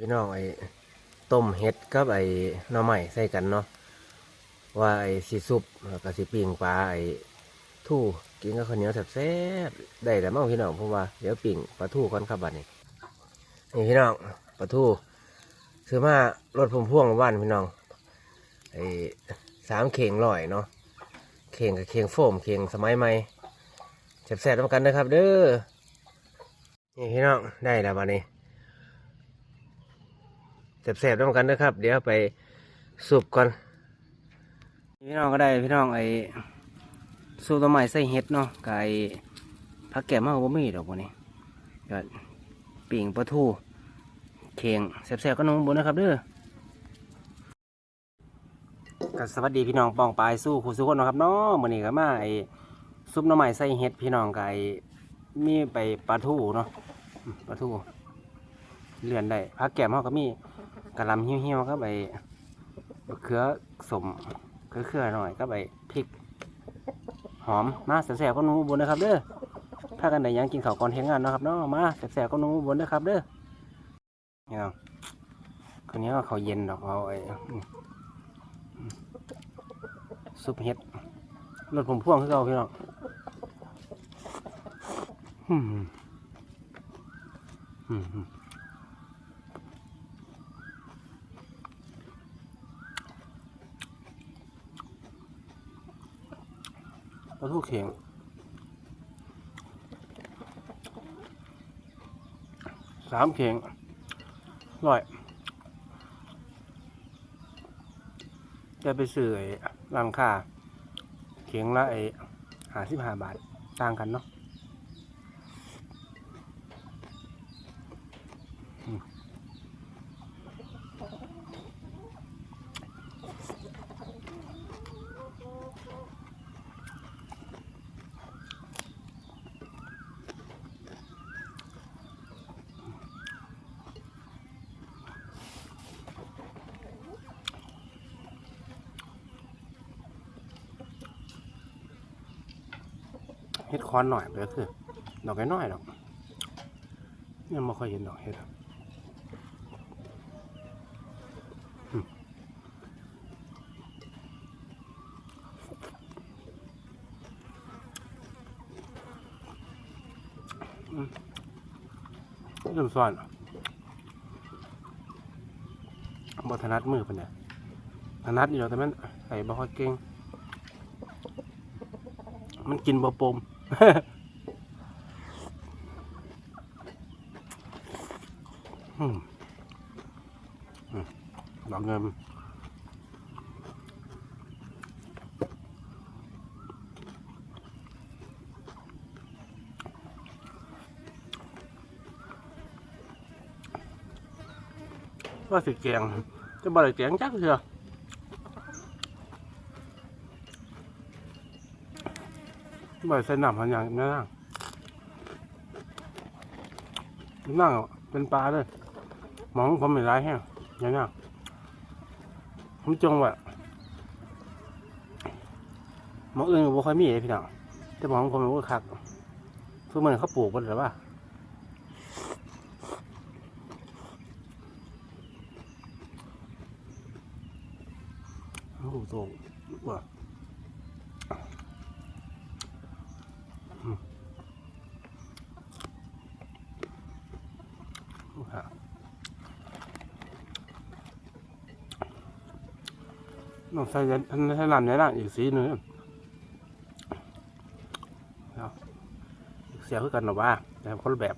พี่น้องไอ้ต้มเห็ดกับไอ้หน่อไม้ใส่กันเนาะว่าไอ้สีซุปแล้วก็สีปิงปลาไอ้ทู่กินกับข้าวเหนียวแซ่บๆได้แต่มั่งพี่น้องเพราะว่าเดี๋ยวปิงปลาทู่ก่อนครับบัดนี้นี่พี่น้องปลาทู่ซื้อมารถพุ่มพ่วงบ้านพี่น้องไอ้สามเข่งลอยเนาะเข่งกับเข่งโฟมเข่งสมัยใหม่แซ่บๆด้วยกันนะครับ เด้อนี่พี่น้องได้แล้วบัดนี้ แสบๆต้องกันนะครับ เดี๋ยวไปสุกก่อน พี่น้องก็ได้พี่น้องไอ้สูตรใหม่ใส่เห็ดเนาะไอ้ผักแก้มมากว่ามีดอกวันนี้ก็ปิ่งปลาทูเข่งแสบๆก็น้องบนนะครับเด้อก็สวัสดีพี่น้องปองปลายสู้คู่สู้คนนะครับเนาะมื้อนี้ก็มาไอ้ซุปหน่อไม้ใส่เห็ดพี่น้องกับไอ้มีไปปลาทูเนาะปลาทูเลื่อนได้ผักแก้มเฮาก็มี กะหลำเหี่ยวๆก็ไปเขือสมเขือเขือๆหน่อยก็ไปพริก หอมมาแสบๆก็นุ่มบนนะครับเด้อถ้ากันไหนยังกินข้าวก่อนเฮ็ดงานนะครับเนาะมาแสบๆก็นุ่มบนนะครับเด้อเนี่ยคนนี้ก็เขาเย็นดอกเอาไอ้ซุปเห็ดรสผมพ่วงคือเราพี่น้องอืมอืม ปลาทูเข็งสามเข็งร้อยจะไปซื้อไอ้ร้านค้าเข็งละไอ้หาสิบห้าบาท ต่างกันเนาะ เฮ็ดคอนหน่อยไปก็คือ ดอกน้อยดอกยังไม่ค่อยเห็นดอกเฮ็ดอืมอืมเริ่มซ้อนบ่ถนัดมือปานใดถนัดอยู่แล้วแต่มันใส่บ่ค่อยเก่ง มันกินบ่ปม อืมอืมดอกเงินว่าสิแกงจะ บ่ใส่น้ำหันอย่างนั้นนะนั่งเป็นปลาเลยมองผมไม่ร้ายแห้งอย่างนั้นผมจงว่ามองอื่นก็บ่ค่อยมีเลยพี่น้องแต่มองผมมันก็คักคือมันเขาปลูกกันหรือว่าโอ้โหโตว่าอืมโอ้โห น้องใส่ยันอันใส่น้ำในร่างอีกสีหนึ่งเอเสียคือกันหรอว่าแต่คนแบบ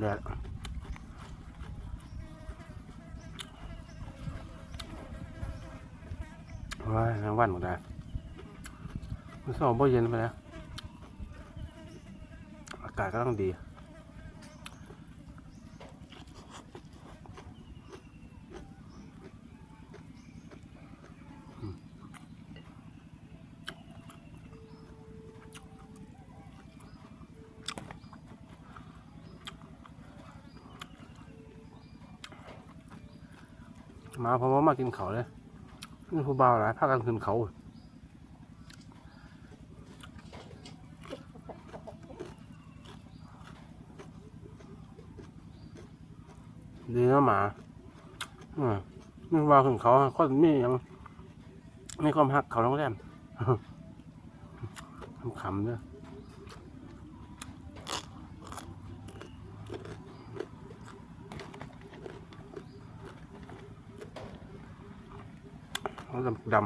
แดดว้ายทั้งวันหมดแล้วมันสอบบ่เย็นไปแล้ว อากาศก็ต้องดี มาเพราะว่ามากินเขาเลยนี่ผู้บ่าวหลายพาคกันขึ้นเขาดีนะหมาอืมนี่ว่าขึ้นเขาคนมีหยังไมีความหักเขาโรงแรมทำขำด้วย เขาดำดำ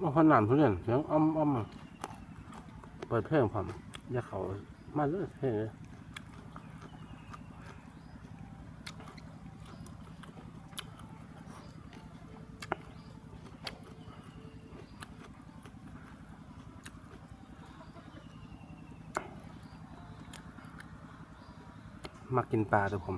ว่าขนานผู้เรียนเสียงอ้อมอ้อมเปิดเพลงผมอยากเขามาเลยเพลงเลย มากินปลาตัวผม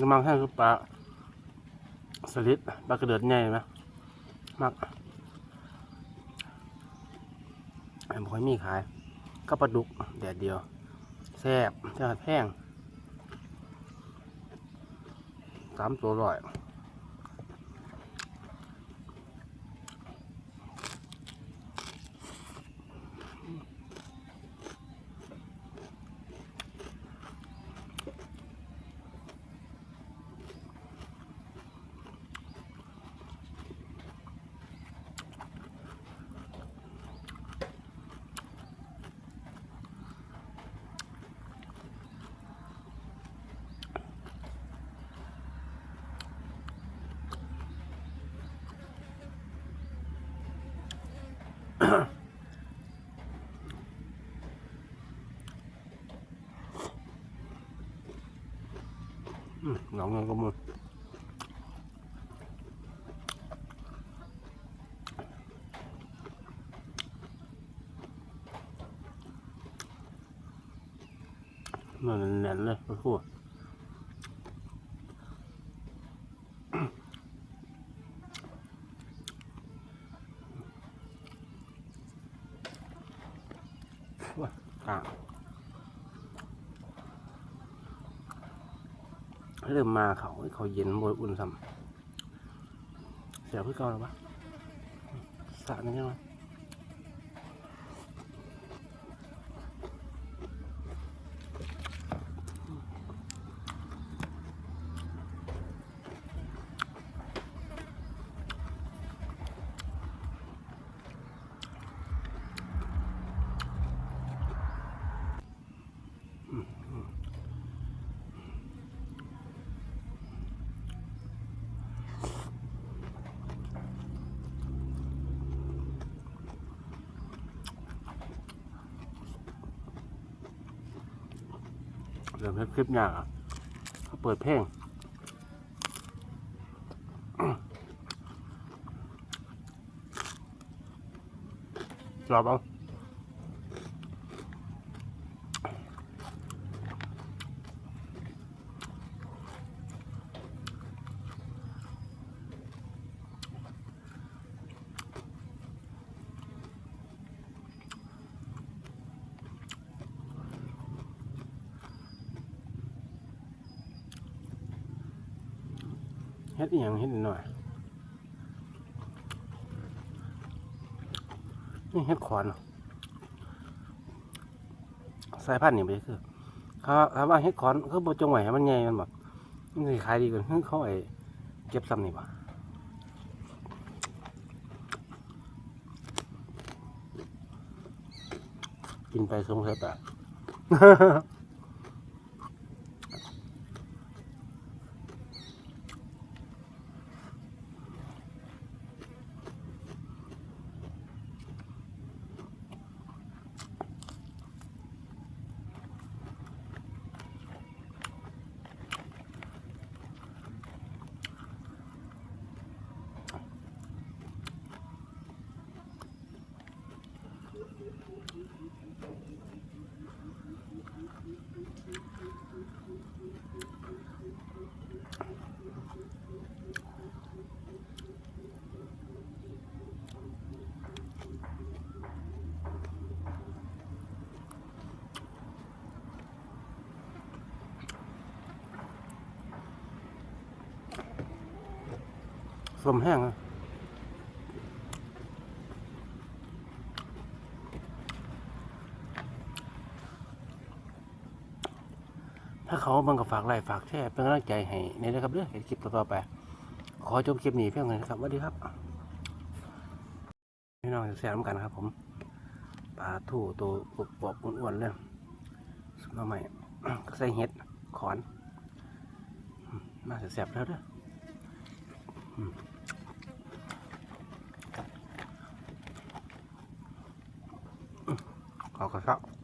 กำลังแห้งคือปลาสลิดปลากระเดือดใหญ่ไหมมากไอ้บ่ค่อยมีขายก็ปลาดุกแดดเดียวแซ่บจะแพง สามตัวร้อย หนองเงก็มือนื้อแน่นเลยไปพูดว่าอะ เริ่มมาเขาเขาเย็นบยอุ่นซ้ำเสียเพื่อเก่าหรอปะสระนี่ใช่ไหม เริ่มเฮ็ดคลิปยากอะเขาเปิดเพลงรอบเอา เฮ็ดอีหยังเฮ็ดหน่อยนี่เฮ็ดขวานสายพันธุ์นี่ไปคือเขาถามว่าเฮ็ดขอนคือบ่จงไว้ให้มันใหญ่มันแบบนสิขายดีกว่าคือเขาไอ้เก็บซ้ำนี่บ่กินไปสงสัยแต่ สมแห้งถ้าเขาบังกับฝากไลค์ฝากแชร์เป็นกำลังใจให้ในนะครับเด้อเห็นคลิปต่อๆไป ขอจบคลิปนี้เพียงเท่านี้ครับสวัสดีครับพี่น้องแซมกันครับ ผมปลาทูตัวปอบอ้วนๆเลยสมาใหม่ใส่เห็ดขอนมน่าจะแซ่บแล้วเด้อ อืมขอกระชับ